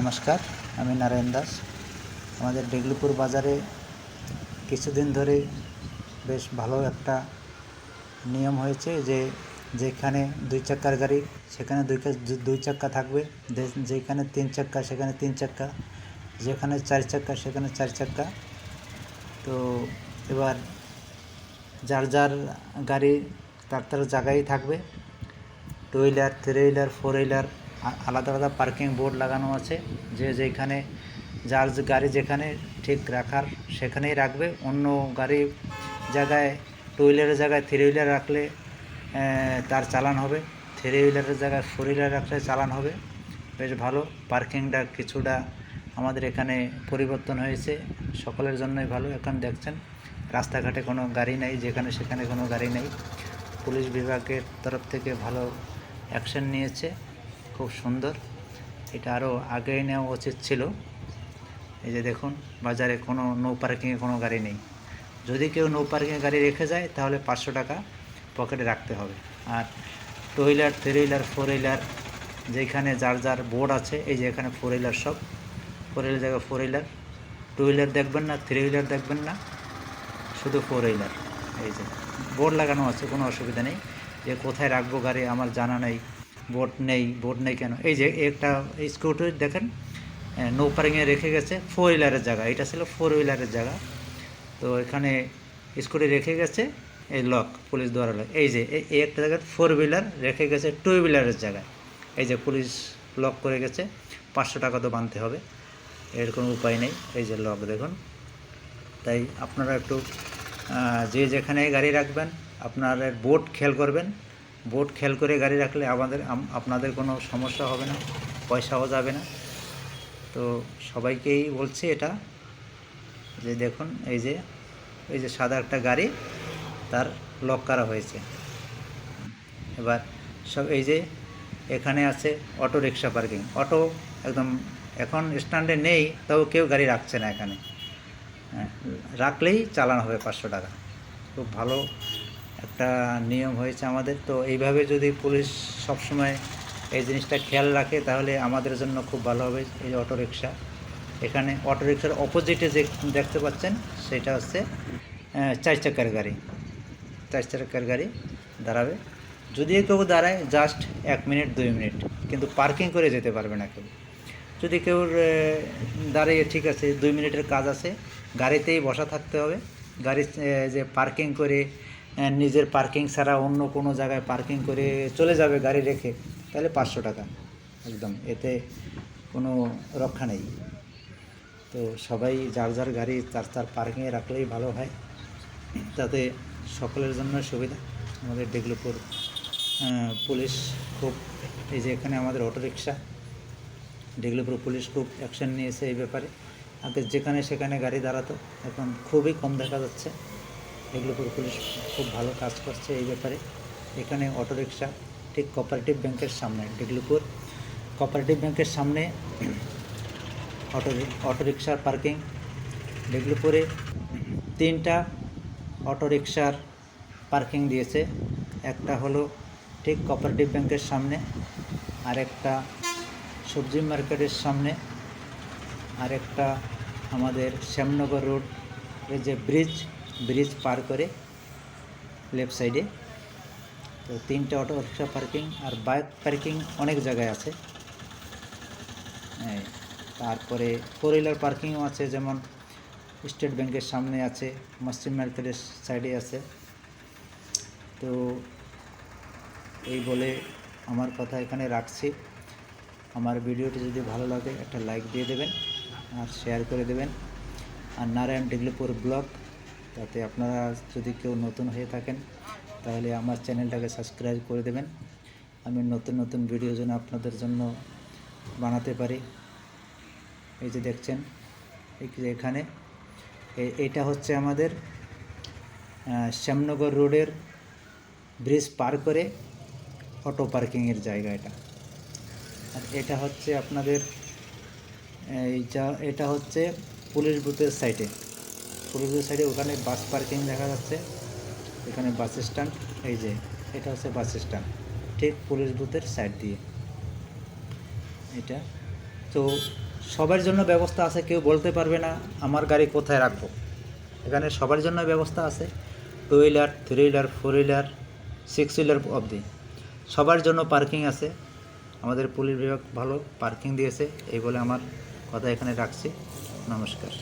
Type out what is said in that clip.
নমস্কার, আমি নারায়ণ দাস। আমাদের ডেগলিপুর বাজারে কিছুদিন ধরে বেশ ভালো একটা নিয়ম হয়েছে যে, যেখানে দুই চাক্কার গাড়ি, সেখানে দুই দুই চাক্কা থাকবে। যেখানে তিন চাক্কা, সেখানে তিন চাক্কা। যেখানে চার চাক্কা, সেখানে চার চাক্কা। তো এবার যার যার গাড়ি, তার তার জায়গায় থাকবে। Two wheeler three wheeler four wheeler আলাদা আলাদা পার্কিং বোর্ড লাগানো আছে। যে যেখানে যার গাড়ি যেখানে ঠিক রাখার সেখানেই রাখবে। অন্য গাড়ি জায়গায় টু হুইলারের জায়গায় থ্রি হুইলার রাখলে তার চালান হবে। থ্রি হুইলারের জায়গায় ফোর হুইলার রাখলে চালান হবে। বেশ ভালো। পার্কিংটা কিছুটা আমাদের এখানে পরিবর্তন হয়েছে। সকলের জন্যই ভালো। এখন দেখছেন, রাস্তাঘাটে কোনো গাড়ি নেই, যেখানে সেখানে কোনো গাড়ি নেই। পুলিশ বিভাগের তরফ থেকে ভালো অ্যাকশন নিয়েছে। খুব সুন্দর। এটা আরও আগেই নেওয়া উচিত ছিল। এই যে দেখুন, বাজারে কোনো নো পার্কিংয়ে কোনো গাড়ি নেই। যদি কেউ নো পার্কিংয়ে গাড়ি রেখে যায়, তাহলে পাঁচশো টাকা পকেটে রাখতে হবে। আর two wheeler three wheeler four wheeler যেখানে যার যার বোর্ড আছে, এই যে এখানে ফোর হুইলার সব। ফোর হুইলার জায়গায় ফোর হুইলার টু হুইলার দেখবেন না থ্রি হুইলার দেখবেন না, শুধু ফোর হুইলার এই যে বোর্ড লাগানো আছে, কোনো অসুবিধা নেই। যে কোথায় রাখব গাড়ি আমার জানা নেই। বোর্ড নেই বোর্ড নেই কেন? এই যে একটা স্কুটি দেখেন নো পার্কিংয়ে রেখে গেছে ফোর হুইলারের জায়গা, এটা ছিল ফোর হুইলারের জায়গা। তো এখানে স্কুটি রেখে গেছে, এই লক পুলিশ দ্বারা লক এই যে, এই একটা জায়গায় ফোর হুইলার রেখে গেছে টু হুইলারের জায়গায়। এই যে পুলিশ লক করে গেছে, পাঁচশো টাকা তো বানতে হবে, এর কোনো উপায় নেই। এই যে লক দেখুন। তাই আপনারা একটু যে যেখানে গাড়ি রাখবেন আপনার বোট খেয়াল করবেন। বোট খেয়াল করে গাড়ি রাখলে আমাদের আপনাদের কোনো সমস্যা হবে না পয়সাও যাবে না। তো সবাইকেই বলছি এটা যে দেখুন এই যে এই যে সাদা একটা গাড়ি তার লক করা হয়েছে। এবার সব এই যে এখানে আছে অটো রিক্সা পার্কিং। অটো একদম এখন স্ট্যান্ডে নেই তাও কেউ গাড়ি রাখছে না এখানে। হ্যাঁ, রাখলেই চালান হবে পাঁচশো টাকা। খুব ভালো একটা নিয়ম হয়েছে আমাদের। তো এইভাবে যদি পুলিশ সবসময় এই জিনিসটা খেয়াল রাখে, তাহলে আমাদের জন্য খুব ভালো হবে এই অটো রিক্সা এখানে অটো রিক্সার অপোজিটে যে দেখতে পাচ্ছেন, সেটা হচ্ছে চার চাকার গাড়ি। চার চাকার গাড়ি দাঁড়াবে। যদি কেউ দাঁড়ায় জাস্ট এক মিনিট, দুই মিনিট, কিন্তু পার্কিং করে যেতে পারবে না কেউ। যদি কেউ দাঁড়িয়ে, ঠিক আছে, দুই মিনিটের কাজ আছে, গাড়িতেই বসা থাকতে হবে। গাড়ি যে পার্কিং করে নিজের পার্কিং ছাড়া অন্য কোনো জায়গায় পার্কিং করে চলে যাবে গাড়ি রেখে, তাহলে পাঁচশো টাকা। একদম, এতে কোনো রক্ষা নেই। তো সবাই যার যার গাড়ি তার তার পার্কিংয়ে রাখলেই ভালো হয়। তাতে সকলের জন্য সুবিধা। আমাদের ডেগলিপুর পুলিশ খুব, এই যে এখানে আমাদের অটোরিকশা, ডেগলিপুর পুলিশ খুব অ্যাকশন নিয়েছে এই ব্যাপারে। আগে যেখানে সেখানে গাড়ি দাঁড়াতো, এখন খুবই কম দেখা যাচ্ছে। ডেগলিপুর পুলিশ খুব ভালো কাজ করছে এই ব্যাপারে। এখানে অটোরিকশা, ঠিক কোঅপারেটিভ ব্যাংকের সামনে, ডেগলিপুর। কোঅপারেটিভ ব্যাংকের সামনে অটো অটোরিকশার পার্কিং ডেগলিপুরে তিনটা অটোরিকশার পার্কিং দিয়েছে। একটা হলো ঠিক কোঅপারেটিভ ব্যাংকের সামনে আরেকটা সবজি মার্কেটের সামনে আরেকটা আমাদের শ্যামনগর রোড যে ব্রিজ ব্রিজ পার করে লেফট সাইডে তো তিনটে অটো, রিক্সা পার্কিং আর বাইক পার্কিং অনেক জায়গায় আছে। তারপরে ফোর হুইলার পার্কিংও আছে, যেমন স্টেট ব্যাংকের সামনে আছে মসজিদ মার্কেটের সাইডে আছে। তো এই বলে আমার কথা এখানে রাখছি। আমার ভিডিওটি যদি ভালো লাগে একটা লাইক দিয়ে দেবেন আর শেয়ার করে দেবেন। আর নারায়ণ ডিগলিপুর ব্লগ তাতে আপনারা যদি কেউ নতুন হয়ে থাকেন, তাহলে আমার চ্যানেলটাকে সাবস্ক্রাইব করে দেবেন। আমি নতুন নতুন ভিডিও যেন আপনাদের জন্য বানাতে পারি। এই যে দেখছেন এখানে এটা হচ্ছে আমাদের শ্যামনগর রোডের ব্রিজ পার করে অটো পার্কিংয়ের জায়গা এটা। আর এটা হচ্ছে আপনাদের, এই যা, এটা হচ্ছে পুলিশ বুথের সাইডে। বুথের সাইডে ওখানে বাস পার্কিং দেখা যাচ্ছে। এখানে বাস স্ট্যান্ড, এই যে, এটা হচ্ছে বাস স্ট্যান্ড, ঠিক পুলিশ বুথের সাইড দিয়ে। এটা। তো সবার জন্য ব্যবস্থা আছে, কেউ বলতে পারবে না, আমার গাড়ি কোথায় রাখব? এখানে সবার জন্য ব্যবস্থা আছে, two wheeler, three wheeler, four wheeler, six wheeler অবধি। সবার জন্য পার্কিং আছে, আমাদের পুলিশ বিভাগ ভালো পার্কিং দিয়েছে, এই বলে আমার কথা এখানে রাখছি। নমস্কার।